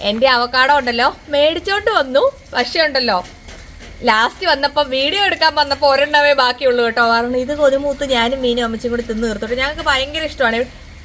എന്റെ അവക്കാടോ ഉണ്ടല്ലോ. മേടിച്ചോണ്ട് വന്നു. പക്ഷേ ഉണ്ടല്ലോ. ലാസ്റ്റ് വന്നപ്പോൾ വീഡിയോ എടുക്കാൻ വന്നപ്പോൾ ഒരെണ്ണമേ ബാക്കിയുള്ളൂ കേട്ടോ. കാരണം ഇത് കൊതുമൂത്ത് ഞാനും മീനും അമ്മച്ചും കൂടി തിന്ന് തീർത്തോട്ടെ ഞങ്ങൾക്ക് ഭയങ്കര ഇഷ്ടമാണ്.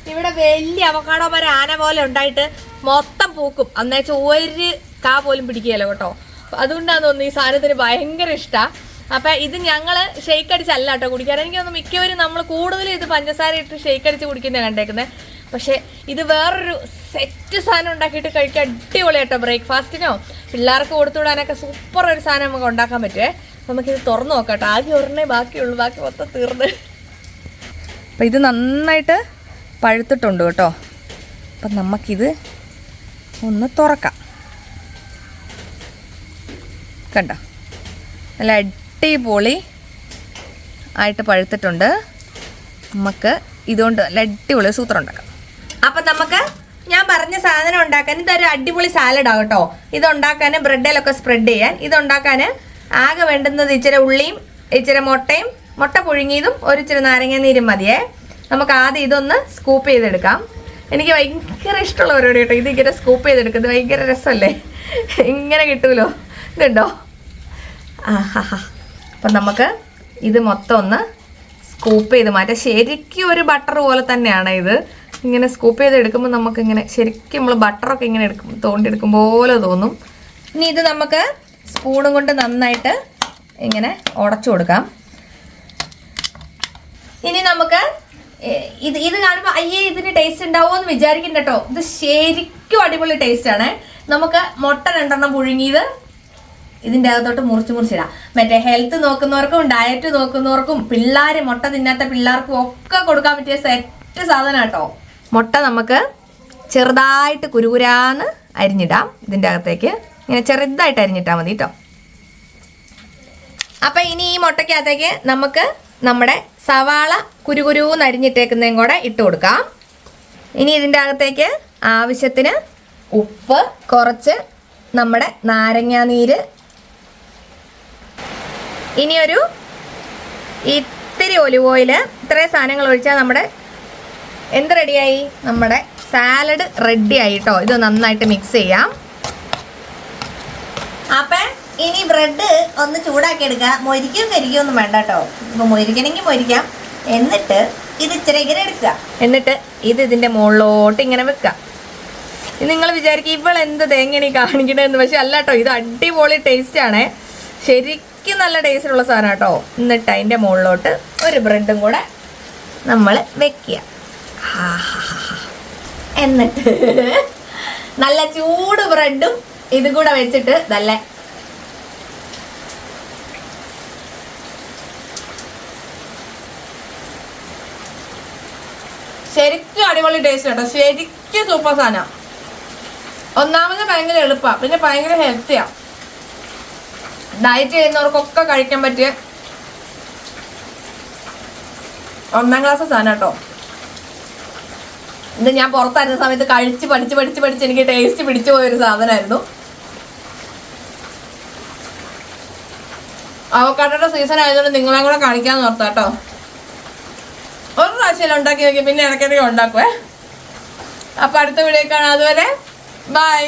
ഇവിടെ വലിയ അവക്കാടോ മരം ആന പോലെ ഉണ്ടായിട്ട് മൊത്തം പൂക്കും. അന്നേച്ച ഒരു കാ പോലും പിടിക്കുകയല്ലോ കേട്ടോ. അതുകൊണ്ടാന്ന് തോന്നുന്നു ഈ സാധനത്തിന് ഭയങ്കര ഇഷ്ടമാണ് അപ്പം ഇത് ഞങ്ങൾ ഷെയ്ക്ക് അടിച്ചല്ല കേട്ടോ കുടിക്കാൻ എനിക്ക് തോന്നുന്നു മിക്കവരും നമ്മൾ കൂടുതലും ഇത് പഞ്ചസാര ഇട്ട് ഷെയ്ക്ക് അടിച്ച് കണ്ടേക്കുന്നത് പക്ഷേ ഇത് വേറൊരു സെറ്റ് സാധനം ഉണ്ടാക്കിയിട്ട് കഴിക്കാൻ അടിപൊളിയാട്ടോ ബ്രേക്ക്ഫാസ്റ്റിനോ. പിള്ളേർക്ക് കൊടുത്തുവിടാനൊക്കെ സൂപ്പർ ഒരു സാധനം നമുക്ക് ഉണ്ടാക്കാൻ പറ്റുമേ നമുക്കിത് തുറന്നു നോക്കാം ആകെ ഒരെണ്ണേ ബാക്കിയുള്ളൂ. ബാക്കി മൊത്തം തീർന്ന്. അപ്പം ഇത് നന്നായിട്ട് പഴുത്തിട്ടുണ്ട് കേട്ടോ. അപ്പം നമുക്കിത് ഒന്ന് തുറക്കാം. കണ്ട? നല്ല അടിപൊളി ആയിട്ട് പഴുത്തിട്ടുണ്ട്. നമുക്ക് ഇതുകൊണ്ട് നല്ല അടിപൊളി സൂത്രം ഉണ്ടാക്കാം. അപ്പം നമുക്ക് ഞാൻ പറഞ്ഞ സാധനം ഉണ്ടാക്കാൻ ഇതൊരു അടിപൊളി സാലഡാണ് കേട്ടോ. ഇത് ഉണ്ടാക്കാൻ ബ്രെഡിലൊക്കെ സ്പ്രെഡ് ചെയ്യാൻ. ഇത് ഉണ്ടാക്കാൻ ആകെ വേണ്ടുന്നത് ഇച്ചിരി ഉള്ളിയും ഇച്ചിരി മുട്ടയും മുട്ട പുഴുങ്ങിയതും ഒരു ഇച്ചിരി നാരങ്ങ നീരും മതിയേ. നമുക്ക് ആദ്യം ഇതൊന്ന് സ്കൂപ്പ് ചെയ്തെടുക്കാം. എനിക്ക് ഭയങ്കര ഇഷ്ടമുള്ള പരിപാടി കേട്ടോ. ഇത് ഇങ്ങനെ സ്കൂപ്പ് ചെയ്തെടുക്കുന്നത്. ഭയങ്കര രസമല്ലേ? ഇങ്ങനെ കിട്ടുമല്ലോ ഇതുണ്ടോ? ആ ഹാ ഹാ. അപ്പം നമുക്ക് ഇത് മൊത്തം ഒന്ന് സ്കൂപ്പ് ചെയ്ത് മാറ്റാം. ശരിക്കും ഒരു ബട്ടർ പോലെ തന്നെയാണ് ഇത്. ഇങ്ങനെ സ്കൂപ്പ് ചെയ്ത് എടുക്കുമ്പോൾ നമുക്ക് ഇങ്ങനെ ശരിക്കും നമ്മൾ ബട്ടറൊക്കെ ഇങ്ങനെ എടുക്കും തോണ്ടി തോണ്ടിയെടുക്കും പോലെ തോന്നും. ഇനി ഇത് നമുക്ക് സ്പൂണും കൊണ്ട് നന്നായിട്ട് ഇങ്ങനെ ഉടച്ചു കൊടുക്കാം. ഇനി നമുക്ക് ഇത് ഇത് കാണുമ്പോൾ അയ്യേ ഇതിന് ടേസ്റ്റ് ഉണ്ടാവുമോ എന്ന് വിചാരിക്കണ്ട കേട്ടോ ഇത് ശരിക്കും അടിപൊളി ടേസ്റ്റ് ആണ്. നമുക്ക് മുട്ട രണ്ടെണ്ണം പുഴുങ്ങിയത് ഇതിന്റെ അകത്തോട്ട് മുറിച്ച് മുറിച്ചിടാം. മറ്റേ ഹെൽത്ത് നോക്കുന്നവർക്കും ഡയറ്റ് നോക്കുന്നവർക്കും പിള്ളേർ മുട്ട തിന്നാത്ത പിള്ളേർക്കും ഒക്കെ കൊടുക്കാൻ പറ്റിയ സെറ്റ് സാധനം കേട്ടോ മുട്ട നമുക്ക് ചെറുതായിട്ട് കുരുകുരാന്ന് അരിഞ്ഞിടാം. ഇതിന്റെ അകത്തേക്ക് ഇങ്ങനെ ചെറുതായിട്ട് അരിഞ്ഞിട്ടാൽ മതി കേട്ടോ അപ്പം ഇനി ഈ മുട്ടയ്ക്കകത്തേക്ക് നമുക്ക് നമ്മുടെ സവാള കുരുകുരുന്ന് അരിഞ്ഞിട്ടേക്കുന്നതും കൂടെ ഇട്ട് കൊടുക്കാം. ഇനി ഇതിന്റെ അകത്തേക്ക് ആവശ്യത്തിന് ഉപ്പ് കുറച്ച് നമ്മുടെ നാരങ്ങാനീര്. ഇനി ഒരു ഇത്തിരി ഒലിവ് ഓയിൽ ഇത്രയും സാധനങ്ങൾ ഒഴിച്ചാൽ നമ്മുടെ എന്ത് റെഡിയായി നമ്മുടെ സാലഡ് റെഡിയായി കേട്ടോ ഇത് നന്നായിട്ട് മിക്സ് ചെയ്യാം. അപ്പം ഇനി ബ്രെഡ് ഒന്ന് ചൂടാക്കി എടുക്കുക. മൊരിക്കും കരിക്കും ഒന്നും വേണ്ട കേട്ടോ. ഇപ്പൊ മൊരിക്കണമെങ്കിൽ മൊരിക്കാം. എന്നിട്ട് ഇത് ഇച്ചിരി ഇങ്ങനെ എടുക്കുക. എന്നിട്ട് ഇത് ഇതിന്റെ മുകളിലോട്ട് ഇങ്ങനെ വെക്കുക. നിങ്ങൾ വിചാരിക്കും ഇവൾ എന്ത് തേങ്ങയാണ് കാണിക്കണതെന്ന്. പക്ഷെ അല്ല കേട്ടോ ഇത് അടിപൊളി ടേസ്റ്റ് ആണ്. ശരിക്കും നല്ല ടേസ്റ്റുള്ള സാധനം കേട്ടോ. എന്നിട്ട് അതിന്റെ മുകളിലോട്ട് ഒരു ബ്രെഡും കൂടെ നമ്മൾ വെക്കുക. എന്നിട്ട് നല്ല ചൂട് ബ്രെഡും ഇതും കൂടെ വെച്ചിട്ട് നല്ല ശരിക്കും അടിപൊളി ടേസ്റ്റ് കേട്ടോ ശരിക്കും സൂപ്പർ സാധനം. ഒന്നാമത് ഭയങ്കര എളുപ്പമാണ് പിന്നെ ഭയങ്കര ഹെൽത്തിയാ ഡയറ്റ് ചെയ്യുന്നവർക്കൊക്കെ കഴിക്കാൻ പറ്റിയ ഒന്നാം ക്ലാസ് സാധനം കേട്ടോ ഇത് ഞാൻ പുറത്തായിരുന്ന സമയത്ത് കഴിച്ച് പഠിച്ച് പഠിച്ച് പഠിച്ച് എനിക്ക് ടേസ്റ്റ് പിടിച്ചു പോയൊരു സാധനമായിരുന്നു. അവക്കാട്ടയുടെ സീസൺ ആയതുകൊണ്ട് നിങ്ങളെ കൂടെ കാണിക്കാന്ന് ഓർത്താ കേട്ടോ. ഒരു പ്രാവശ്യം ഉണ്ടാക്കി നോക്കി പിന്നെ ഇടയ്ക്കിടയ്ക്ക് ഉണ്ടാക്കുവേ. അപ്പൊ അടുത്ത വീഡിയോ കാണാം. അതുവരെ ബൈ